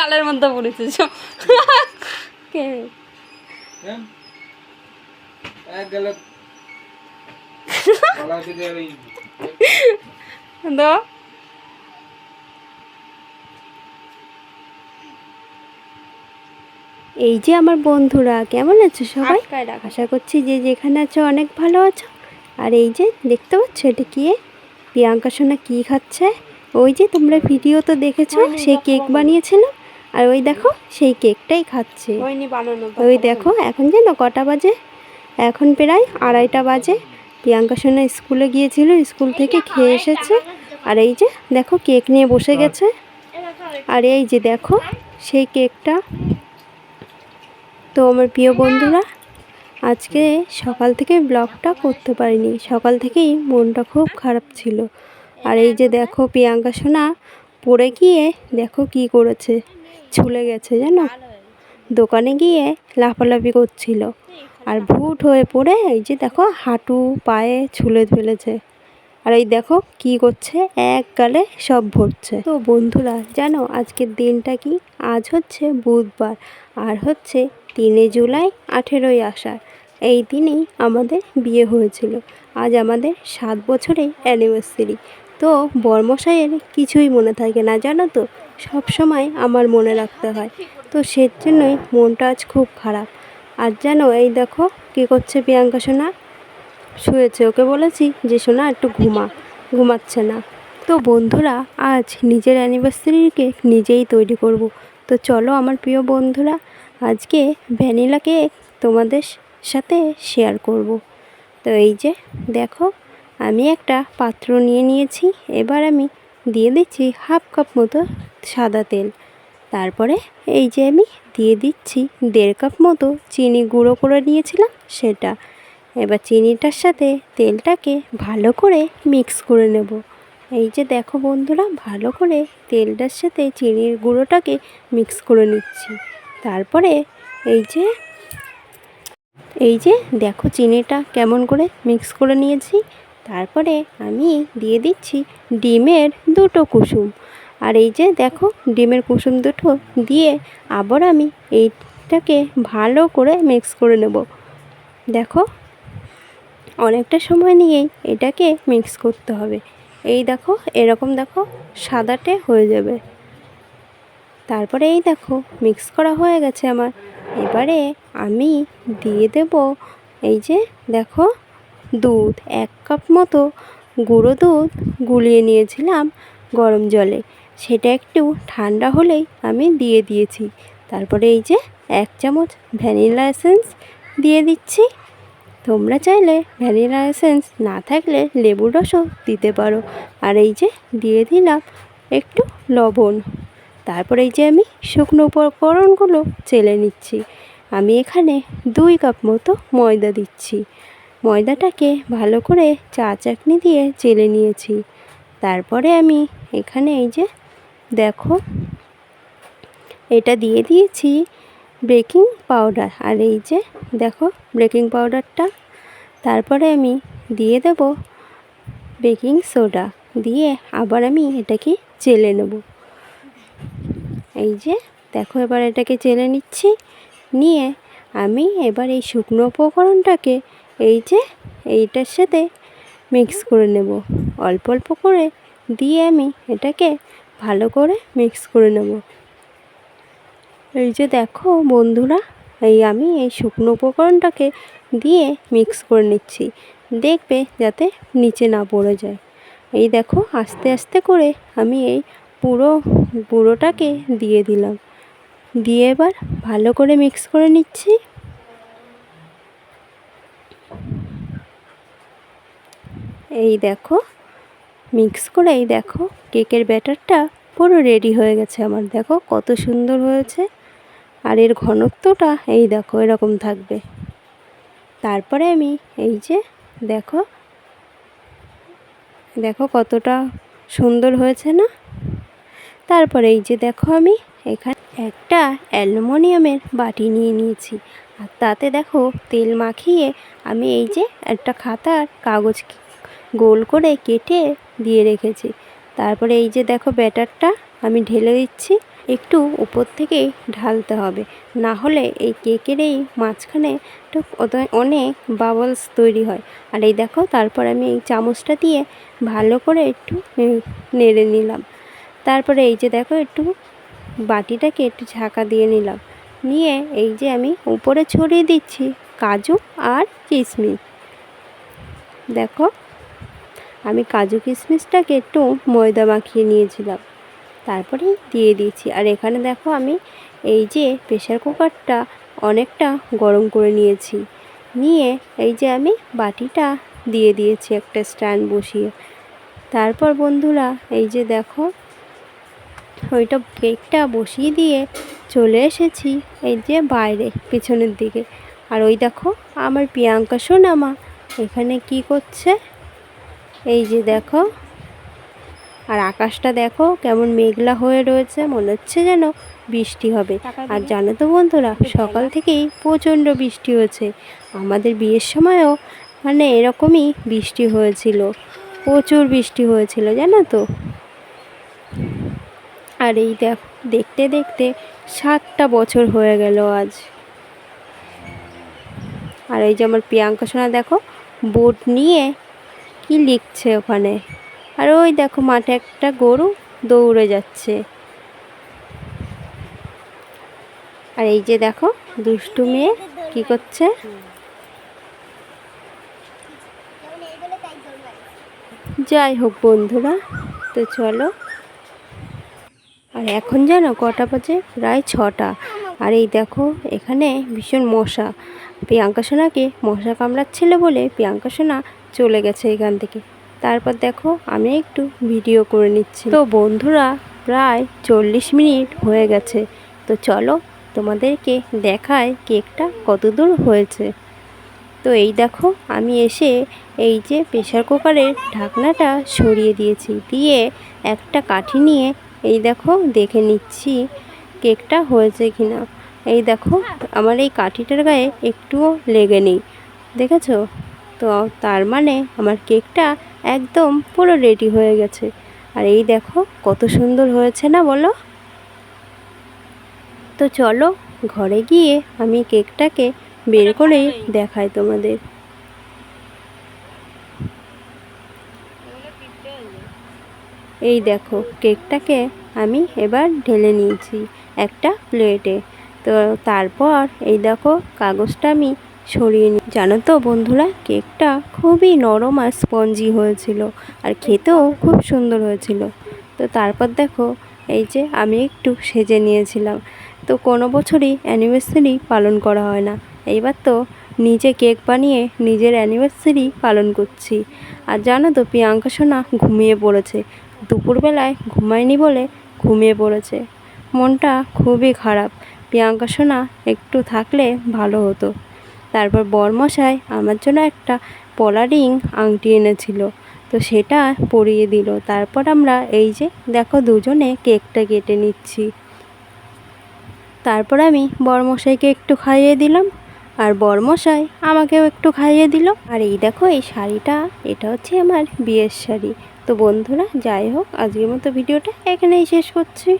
গালের মধ্যে পড়েছে কে? হ্যাঁ? এই যে আমার বন্ধুরা কেমন আছো সবাই? আশা করছি যে যেখানে আছো অনেক ভালো আছো। আর এই যে দেখতে পাচ্ছ এটা কি? প্রিয়াঙ্কা সোনা কি খাচ্ছে? ওই যে তোমরা ভিডিও তো দেখেছ সে কেক বানিয়েছিল। আর ওই দেখো সেই কেকটাই খাচ্ছে। ওই দেখো এখন যেন কটা বাজে? এখন প্রায় আড়াইটা বাজে। প্রিয়াঙ্কা সোনা স্কুলে গিয়েছিল স্কুল থেকে খেয়ে এসেছে। আর এই যে দেখো কেক নিয়ে বসে গেছে। আর এই যে দেখো সেই কেকটা। তো আমার প্রিয় বন্ধুরা আজকে সকাল থেকে ব্লগটা করতে পারিনি। সকাল থেকেই মনটা খুব খারাপ ছিল। আর এই যে দেখো প্রিয়াঙ্কা সোনা পড়ে গিয়ে দেখো কি করেছে। ছুলে গেছে জানো? দোকানে গিয়ে লাফালাফি করছিল। আর ভুট হয়ে পড়ে এই যে দেখো, হাঁটু, পায়ে ছুলে ফেলেছে। আর এই দেখো কি করছে? এক গালে সব ভরছে। তো বন্ধুরা, জানো আজকের দিনটা কি? আজ হচ্ছে বুধবার, আর হচ্ছে তিনে জুলাই, আঠেরোই আষাঢ়। এই দিনেই আমাদের বিয়ে হয়েছিল। আজ আমাদের সাত বছরের অ্যানিভার্সারি তো বর্মশাইয়ের কিছুই মনে থাকে না, জানো তো? সব সময় আমার মনে রাখতে হয়। তো সে জন্যই মনটা আজ খুব খারাপ। আর জানো, এই দেখো, কী করছে প্রিয়াঙ্কা সোনা? শুয়েছে। ওকে বলেছি যে, সোনা, একটু ঘুমা। ঘুমাচ্ছে না। তো বন্ধুরা, আজ নিজের অ্যানিভার্সারিকে নিজেই তৈরি করব। তো চলো আমার প্রিয় বন্ধুরা, আজকে ভ্যানিলা কেক তোমাদের সাথে শেয়ার করব। তো এই যে, দেখো আমি একটা পাত্র নিয়ে নিয়েছি। এবার আমি দিয়ে দিচ্ছি হাফ কাপ মতো সাদা তেল। তারপরে এই যে আমি দিয়ে দিচ্ছি দেড় কাপ মতো চিনি গুঁড়ো করে নিয়েছিলাম সেটা। এবার চিনিটার সাথে তেলটাকে ভালো করে মিক্স করে নেব। এই যে দেখো বন্ধুরা, ভালো করে তেলটার সাথে চিনির গুঁড়োটাকে মিক্স করে নিচ্ছি। তারপরে এই যে এই যে দেখো চিনিটা কেমন করে মিক্স করে নিয়েছি। তারপরে আমি দিয়ে দিচ্ছি ডিমের দুটো কুসুম। আর এই যে দেখো, ডিমের কুসুম দুটো দিয়ে আবার আমি এইটাকে ভালো করে মিক্স করে নেব। দেখো, অনেকটা সময় নিয়েই এটাকে মিক্স করতে হবে। এই দেখো, এরকম দেখো, সাদাটে হয়ে যাবে। তারপরে এই দেখো মিক্স করা হয়ে গেছে আমার। এবারে আমি দিয়ে দেব এই যে দেখো দুধ এক কাপ মতো গুঁড়ো দুধ গুলিয়ে নিয়েছিলাম গরম জলে। সেটা একটু ঠান্ডা হলেই আমি দিয়ে দিয়েছি। তারপরে এই যে এক চামচ ভ্যানিলা এসেন্স দিয়ে দিচ্ছি। তোমরা চাইলে ভ্যানিলা এসেন্স না থাকলে লেবুর রসও দিতে পারো। আর এই যে দিয়ে দিলাম একটু লবণ। তারপরে এই যে আমি শুকনো উপকরণগুলো চেলে নিচ্ছি। আমি এখানে দুই কাপ মতো ময়দা দিচ্ছি। ময়দাটাকে ভালো করে চা চাকনি দিয়ে চেলে নিয়েছি। তারপরে আমি এখানে এই যে, দেখো, এটা দিয়ে দিয়েছি বেকিং পাউডার। আর এই যে, দেখো, বেকিং পাউডারটা। তারপরে আমি দিয়ে দেব বেকিং সোডা। দিয়ে আবার আমি এটাকে চেলে নেব। এই যে, দেখো, এবার এটাকে চেলে নিচ্ছি। নিয়ে আমি এবার এই শুকনো উপকরণটাকে এই যে, এইটার সাথে মিক্স করে নেব। অল্প অল্প করে দিয়ে আমি এটাকে ভালো করে মিক্স করে নেব। এই যে দেখো বন্ধুরা, এই আমি এই শুকনো উপকরণটাকে দিয়ে মিক্স করে নিচ্ছি। দেখবে যাতে নিচে না পড়ে যায়। এই দেখো, আস্তে আস্তে করে আমি এই পুরো গুঁড়োটাকে দিয়ে দিলাম। দিয়ে এবার ভালো করে মিক্স করে নিচ্ছি। এই দেখো মিক্স করে এই দেখো কেকের ব্যাটারটা পুরো রেডি হয়ে গেছে আমার। দেখো কত সুন্দর হয়েছে। আর এর ঘনত্বটা এই দেখো, এরকম থাকবে। তারপরে আমি এই যে দেখো দেখো কতটা সুন্দর হয়েছে না? তারপরে এই যে দেখো আমি এখানে একটা অ্যালুমিনিয়ামের বাটি নিয়ে নিয়েছি। আর তাতে দেখো তেল মাখিয়ে আমি এই যে একটা খাতার কাগজ গোল করে কেটে দিয়ে রেখেছি। তারপরে এই যে দেখো ব্যাটারটা, আমি ঢেলে দিচ্ছি। একটু উপর থেকেই ঢালতে হবে। না হলে এই কেকের এই মাঝখানে অনেক বাবলস তৈরি হয়। আর এই দেখো, তারপর আমি এই চামচটা দিয়ে ভালো করে একটু নেড়ে নিলাম। তারপরে এই যে দেখো, একটু বাটিটাকে একটু ঝাঁকা দিয়ে নিলাম। নিয়ে এই যে আমি উপরে ছড়িয়ে দিচ্ছি কাজু আর কিশমিশ দেখো আমি কাজু কিশমিশটাকে একটু ময়দা মাখিয়ে নিয়েছিলাম। তারপরে দিয়ে দিয়েছি। আর এখানে দেখো আমি এই যে প্রেশার কুকারটা অনেকটা গরম করে নিয়েছি। নিয়ে এই যে আমি বাটিটা দিয়ে দিয়েছি একটা স্ট্যান্ড বসিয়ে। তারপর বন্ধুরা এই যে দেখো, ওইটা কেকটা বসিয়ে দিয়ে চলে এসেছি এই যে বাইরে, পেছনের দিকে। আর ওই দেখো আমার প্রিয়াঙ্কা সোনামা এখানে কি করছে? এই যে দেখো। আর আকাশটা দেখো কেমন মেঘলা হয়ে রয়েছে মনে হচ্ছে যেন বৃষ্টি হবে। আর জানো তো বন্ধুরা সকাল থেকেই প্রচণ্ড বৃষ্টি হয়েছে। আমাদের বিয়ের সময়ও মানে এরকমই বৃষ্টি হয়েছিল প্রচুর বৃষ্টি হয়েছিল জানো তো। আর এই দেখ দেখতে দেখতে সাতটা বছর হয়ে গেল আজ। আর এই যে আমার প্রিয়াঙ্কা সোনা দেখো বোট নিয়ে কি লিখছে ওখানে? আর ওই দেখো মাঠে একটা গরু দৌড়ে যাচ্ছে। আর এই যে দেখো, দুষ্টু মেয়ে কি করছে? যাই হোক বন্ধুরা, তো চলো। আর এখন জানো কটা বাজে? প্রায় ছটা। আর এই দেখো, এখানে ভীষণ মশা। প্রিয়াঙ্কা সোনাকে মশা কামড়াচ্ছিল বলে প্রিয়াঙ্কা সোনা চলে গেছে এখান থেকে। তারপর দেখো, আমি একটু ভিডিও করে নিচ্ছি। তো বন্ধুরা, প্রায় চল্লিশ মিনিট হয়ে গেছে। তো চলো, তোমাদেরকে দেখায় কেকটা কত দূর হয়েছে। তো এই দেখো, আমি এসে এই যে প্রেশার কুকারের ঢাকনাটা সরিয়ে দিয়েছি। দিয়ে একটা কাঠি নিয়ে এই দেখো, দেখে নিচ্ছি কেকটা হয়েছে কিনা। এই দেখো, আমার এই কাঠিটার গায়ে একটুও লেগে নেই। দেখেছ? তো তার মানে আমার কেকটা একদম পুরো রেডি হয়ে গেছে। আর এই দেখো কত সুন্দর হয়েছে না বলো? তো চলো ঘরে গিয়ে আমি কেকটাকে বের করে দেখাই তোমাদের। এই দেখো কেকটাকে আমি এবার ঢেলে নিয়েছি একটা প্লেটে। তো তারপর এই দেখো কাগজটা আমি সরিয়ে নিই জানো তো বন্ধুরা, কেকটা খুবই নরম আর স্পঞ্জি হয়েছিল আর খেতেও খুব সুন্দর হয়েছিল। তো তারপর দেখো, এই যে আমি একটু সেজে নিয়েছিলাম। তো কোনো বছরই অ্যানিভার্সারি পালন করা হয় না। এইবার তো নিজে কেক বানিয়ে নিজের অ্যানিভার্সারি পালন করছি। আর জানো তো প্রিয়াঙ্কা সোনা ঘুমিয়ে পড়েছে। দুপুরবেলায় ঘুমায়নি বলে ঘুমিয়ে পড়েছে। মনটা খুবই খারাপ। প্রিয়াঙ্কা সোনা একটু থাকলে ভালো হতো। তারপর বরমশাই আমার জন্য একটা পলা রিং আংটি এনেছিল। তো সেটা পরিয়ে দিল। তারপর আমরা এই যে দেখো দুজনে কেকটা কেটে নিচ্ছি। তারপর আমি বরমশাইকে একটু খাইয়ে দিলাম আর বরমশাই আমাকেও একটু খাইয়ে দিল। আর এই দেখো এই শাড়িটা, এটা হচ্ছে আমার বিয়ের শাড়ি। তো বন্ধুরা, যাই হোক, আজকের মতো ভিডিওটা এখানেই শেষ করছি।